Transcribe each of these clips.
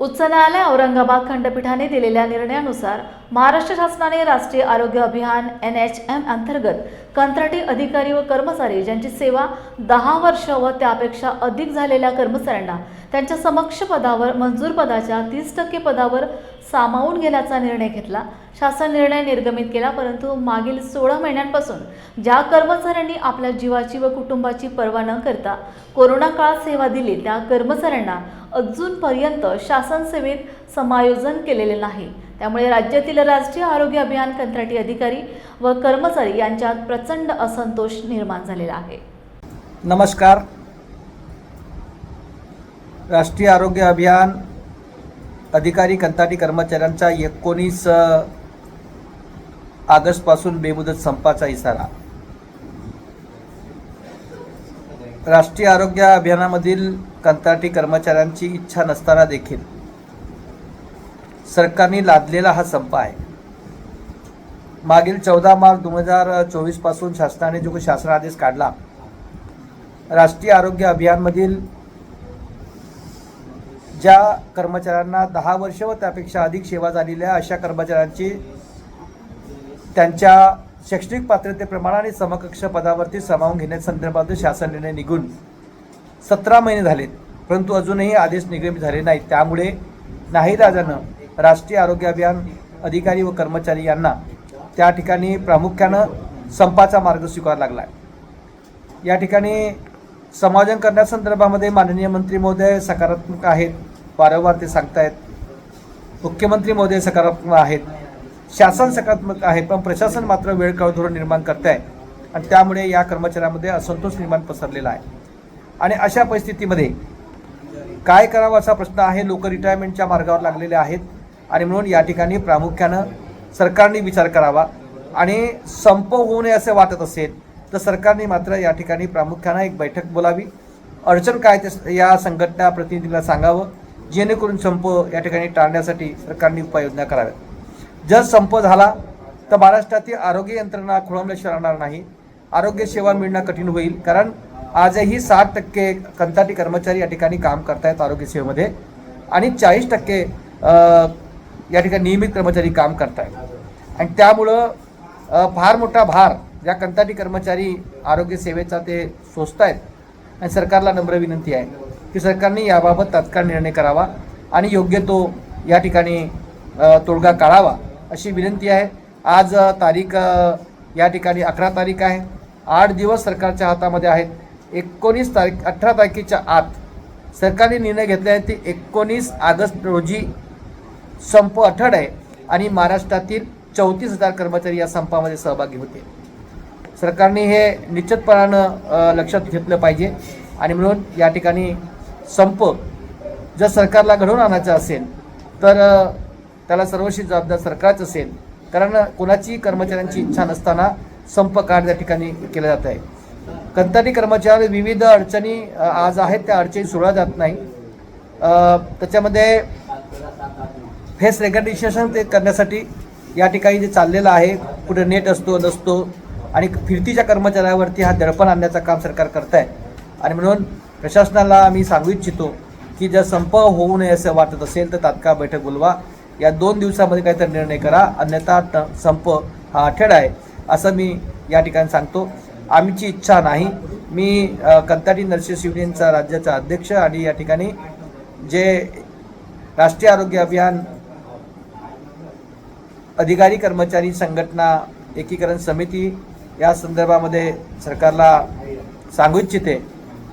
उच्च न्यायालय औरंगाबाद खंडपीठाने दिलेल्या निर्णयानुसार महाराष्ट्र शासनाने राष्ट्रीय आरोग्य अभियान एन एच एम अंतर्गत कंत्राटी अधिकारी व कर्मचारी ज्यांची सेवा दहा वर्ष व त्यापेक्षा अधिक झालेल्या कर्मचाऱ्यांना त्यांच्या समक्ष पदावर मंजूर पदाच्या तीस टक्के पदावर सामावून घेण्याचा निर्णय घेतला. शासन निर्णय निर्गमित केला परंतु मागील सोळा महिन्यांपासून ज्या कर्मचाऱ्यांनी आपल्या जीवाची व कुटुंबाची पर्वा न करता कोरोना काळात सेवा दिली त्या कर्मचाऱ्यांना अजूनपर्यंत शासन सेवेत समायोजन केलेले नाही. त्यामुळे राज्यातील राष्ट्रीय आरोग्य अभियान कंत्राटी अधिकारी व कर्मचारी यांच्यात प्रचंड असंतोष निर्माण झालेला आहे. नमस्कार. राष्ट्रीय आरोग्य अभियान अधिकारी कंत्राटी कर्मचाऱ्यांचा एकोणीस ऑगस्टपासून बेमुदत संपाचा इशारा. राष्ट्रीय आरोग्य अभियानामधील कंत्राटी कर्मचाऱ्यांची इच्छा नसताना देखील सरकारने लादलेला हा संप आहे. मागील चौदा मार्च दोन हजार चोवीसपासून शासनाने जो शासन आदेश काढला राष्ट्रीय आरोग्य अभियानमधील ज्या कर्मचाऱ्यांना दहा वर्ष व त्यापेक्षा अधिक सेवा झालेल्या अशा कर्मचाऱ्यांची त्यांच्या शैक्षणिक पात्रतेप्रमाणे आणि समकक्ष पदावरती सामावून घेण्यासंदर्भात शासन निर्णय निघून सतरा महिने झालेत परंतु अजूनही आदेश निगमित झाले नाहीत. त्यामुळे नाहीलाजानं राष्ट्रीय आरोग्य अभियान अधिकारी व कर्मचारी यांना त्या ठिकाणी प्रामुख्यानं संपाचा मार्ग स्वीकारावा लागला आहे. या ठिकाणी समायोजन करण्यासंदर्भामध्ये माननीय मंत्री महोदय सकारात्मक आहेत वारंवार ते सांगतायत. मुख्यमंत्री महोदय सकारात्मक आहेत. शासन सकारात्मक आहे पण प्रशासन मात्र वेळ काळ धोरण निर्माण करत आहे आणि त्यामुळे या कर्मचाऱ्यांमध्ये असंतोष निर्माण पसरलेला आहे. आणि अशा परिस्थितीमध्ये काय करावं असा प्रश्न आहे लोक रिटायरमेंटच्या मार्गावर लागलेले आहेत. आणि म्हणून या ठिकाणी प्रामुख्यानं सरकारने विचार करावा. आणि संप होऊ नये असे वाटत असेल तर सरकारने मात्र या ठिकाणी प्रामुख्यानं एक बैठक बोलावी. अडचण काय ते या संघटना प्रतिनिधीला सांगावं. जेणेकरून संप या ठिकाणी टाळण्यासाठी सरकारने उपाययोजना कराव्यात. जर संप झाला तर महाराष्ट्रातील आरोग्य यंत्रणा खोळंबल्याशिवाय राहणार नाही. आरोग्य सेवा मिळणं कठीण होईल. कारण आजही साठ टक्के कंत्राटी कर्मचारी या ठिकाणी काम करतायत आरोग्य सेवेमध्ये. आणि चाळीस टक्के या ठिकाणी नियमित कर्मचारी काम करतायत. आणि त्यामुळं फार मोठा भार ज्या कंत्राटी कर्मचारी आरोग्य सेवेचा ते आहेत आणि सरकारला नम्र विनंती आहे की सरकारने याबाबत तात्काळ निर्णय करावा आणि योग्य तो या ठिकाणी तोडगा काढावा. अशी विनंती आहे. आज तारीख या ठिकाणी अकरा तारीख आहे. आठ दिवस सरकारच्या हातामध्ये आहेत. एकोणीस तारीख अठरा तारखेच्या आत सरकारने निर्णय घेतला आहे. ते एकोणीस ऑगस्ट रोजी संप अठड आहे आणि महाराष्ट्रातील चौतीस हजार कर्मचारी या संपामध्ये सहभागी होते. सरकारने हे निश्चितपणानं लक्षात घेतलं पाहिजे. आणि म्हणून या ठिकाणी संप जर सरकारला घडवून आणायचा असेल तर त्याला सर्वस्वी जबाबदार सरकारच असेल कारण कोणाची कर्मचाऱ्यांची इच्छा नसताना संप कार्य त्या ठिकाणी केलं जात आहे. कंत्राटी कर्मचारी विविध अडचणी आज आहेत त्या अडचणी सोडल्या जात नाही. त्याच्यामध्ये फेस रेकग्निशन ते करण्यासाठी या ठिकाणी जे चाललेलं आहे कुठे नेट असतो नसतो आणि फिरतीच्या कर्मचाऱ्यावरती हा दडपण आणण्याचं काम सरकार करत आहे आणि म्हणून प्रशासनाला आम्ही सांगू इच्छितो की जर संप होऊ नये असं वाटत असेल तर तात्काळ बैठक बोलवा. या दोन दिवसामध्ये काहीतरी निर्णय करा अन्यथा संप हा अठेड आहे असं मी या ठिकाणी सांगतो. आमची इच्छा नाही. मी अ, कंत्राटी नर्सेस राज्याचा अध्यक्ष आणि या ठिकाणी जे राष्ट्रीय आरोग्य अभियान अधिकारी कर्मचारी संघटना एकीकरण समिती या संदर्भामध्ये सरकारला सांगू इच्छिते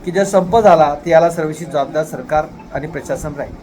की जर संप झाला तर याला सर्वशी जबाबदार सरकार आणि प्रशासन राहील.